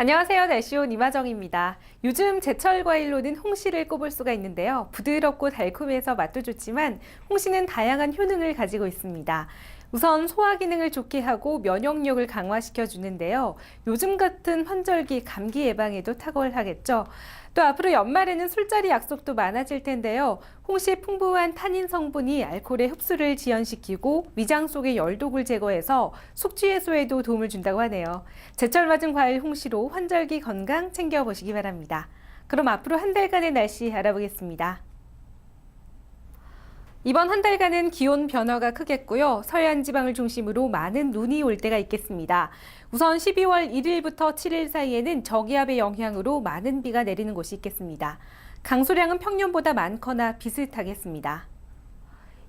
안녕하세요. 날씨온 이마정입니다. 요즘 제철 과일로는 홍시를 꼽을 수가 있는데요. 부드럽고 달콤해서 맛도 좋지만 홍시는 다양한 효능을 가지고 있습니다. 우선 소화 기능을 좋게 하고 면역력을 강화시켜 주는데요. 요즘 같은 환절기 감기 예방에도 탁월하겠죠. 또 앞으로 연말에는 술자리 약속도 많아질 텐데요. 홍시의 풍부한 타닌 성분이 알코올의 흡수를 지연시키고 위장 속의 열독을 제거해서 숙취 해소에도 도움을 준다고 하네요. 제철 맞은 과일 홍시로 환절기 건강 챙겨보시기 바랍니다. 그럼 앞으로 한 달간의 날씨 알아보겠습니다. 이번 한 달간은 기온 변화가 크겠고요. 서해안 지방을 중심으로 많은 눈이 올 때가 있겠습니다. 우선 12월 1일부터 7일 사이에는 저기압의 영향으로 많은 비가 내리는 곳이 있겠습니다. 강수량은 평년보다 많거나 비슷하겠습니다.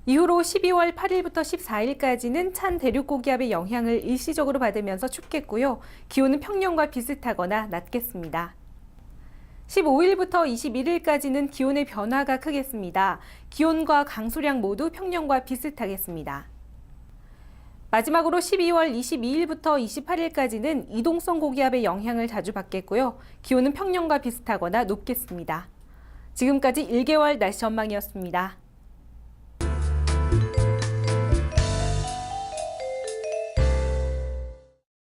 이후로 12월 8일부터 14일까지는 찬 대륙 고기압의 영향을 일시적으로 받으면서 춥겠고요. 기온은 평년과 비슷하거나 낮겠습니다. 15일부터 21일까지는 기온의 변화가 크겠습니다. 기온과 강수량 모두 평년과 비슷하겠습니다. 마지막으로 12월 22일부터 28일까지는 이동성 고기압의 영향을 자주 받겠고요. 기온은 평년과 비슷하거나 높겠습니다. 지금까지 1개월 날씨 전망이었습니다.